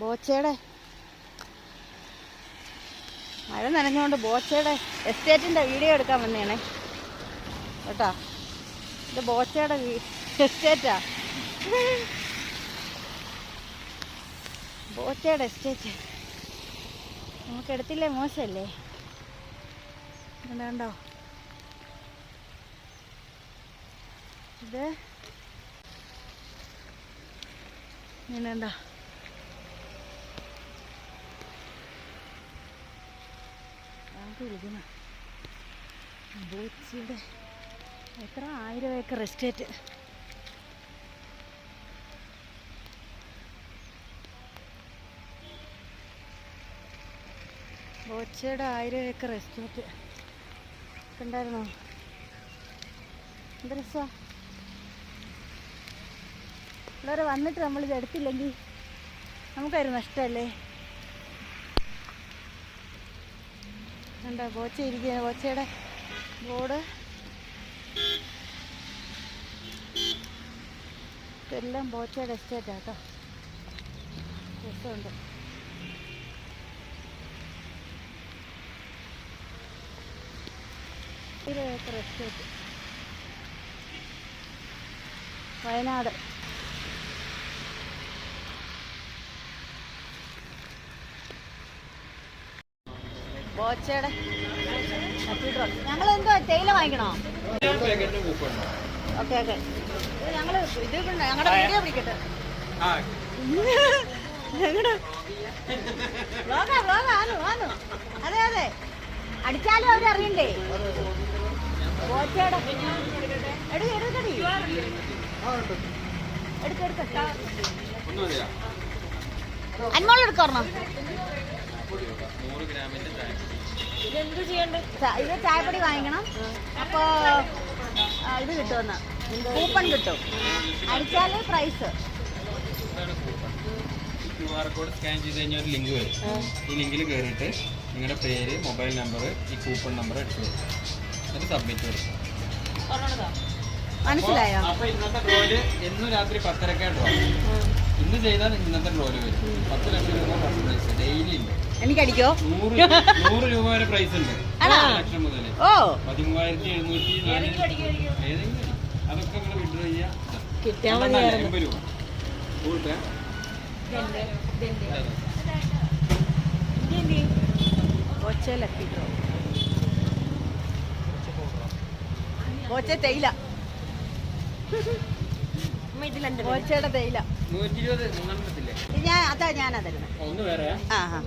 ബോച്ചയുടെ മഴ നനഞ്ഞുകൊണ്ട് ബോച്ചയുടെ എസ്റ്റേറ്റിന്റെ വീഡിയോ എടുക്കാൻ വന്നേണേ. കേട്ടോ? ഇത് ബോച്ചയുടെ എസ്റ്റേറ്റാ. ബോച്ചയുടെ എസ്റ്റേറ്റ്. നമുക്ക് എടുത്തില്ലേ? മോശമല്ലേ കണ്ടോ? ഇത് ഇങ്ങനെ ഉണ്ടോ ഇരിക്കുന്ന. ബോച്ചിയുടെ എത്ര ആയിരം ഏക്കർ എസ്റ്റേറ്റ്. ബോച്ചയുടെ ആയിരം ഏക്കർ എസ്റ്റേറ്റ്. കണ്ടായിരുന്നോ? എന്താ രസാ? പിള്ളേരെ വന്നിട്ട് നമ്മൾ ഇത് എടുത്തില്ലെങ്കിൽ നമുക്കൊരു നഷ്ടമല്ലേ? കണ്ടോ ബോച്ച ഇരിക്കുന്നത് ബോച്ചയുടെ ബോർഡ്. എല്ലാം ബോച്ചയുടെ എസ്റ്റേറ്റ് കേട്ടോ. രസമുണ്ട്. ഇരുപത് ഏക്കർ എസ്റ്റേറ്റ് വയനാട്. ബോച്ചയുടെ ഞങ്ങൾ എന്തോ തേയില വാങ്ങിക്കണോ? Okay okay. ഞങ്ങൾ ഇത് ഞങ്ങളുടെ വീഡിയോ പിടിക്കട്ടെ ഞങ്ങളുടെ അതെ അതെ. അടിച്ചാലും അവരറിയണ്ടേ ബോച്ചയുടെ എടുക്ക എടുക്കടി എടുക്ക. എടുക്ക ച- ഇത് ചായപ്പൊടി വാങ്ങിക്കണം. അപ്പോ ഇത് കിട്ടുമെന്ന് കൂപ്പൺ കിട്ടും. അടിച്ചാൽ prize Q R code scan ചെയ്ത് കഴിഞ്ഞാൽ ഒരു ലിങ്ക് വരും. ഈ ലിങ്കിൽ കയറിയിട്ട് നിങ്ങളുടെ പേര് മൊബൈൽ നമ്പർ ഈ കൂപ്പൺ നമ്പർ എടുത്തു കൊടുക്കും എന്നിട്ട് സബ്മിറ്റ് കൊടുക്കും മനസ്സിലായോ? അപ്പൊ ഇന്നത്തെ ഡ്രോയിൽ എന്നും രാത്രി പത്തരക്കാ ഡ്രോ ഇന്ന് ചെയ്താൽ ഇന്നത്തെ ഡ്രോയിൽ വരും പത്ത് ലക്ഷം രൂപ ഫസ്റ്റ് പ്രൈസ് ഡെയിലി ഉണ്ട് എനിക്കടിക്കോ? നൂറ് രൂപ- നൂറ് രൂപ വരെ പ്രൈസ് ഉണ്ട്? ലക്ഷം മുതൽ ഓ. പതിമൂവായിരത്തി എഴുന്നൂറ്റി ഏതെങ്കിലും. അതൊക്കെ നിങ്ങൾ വിഡ്രോ ചെയ്യാം. എൺപത് രൂപ. ഗൂഗിൾ പേ തേയില. ബോച്ചയുടെ തേയില. നൂറ്റി ഇരുപത് മൂന്നെണ്ണത്തില്ലേ ഞാൻ അതാ ഞാനാ തരുന്നത് ഒന്ന് വേറെ ആ ആ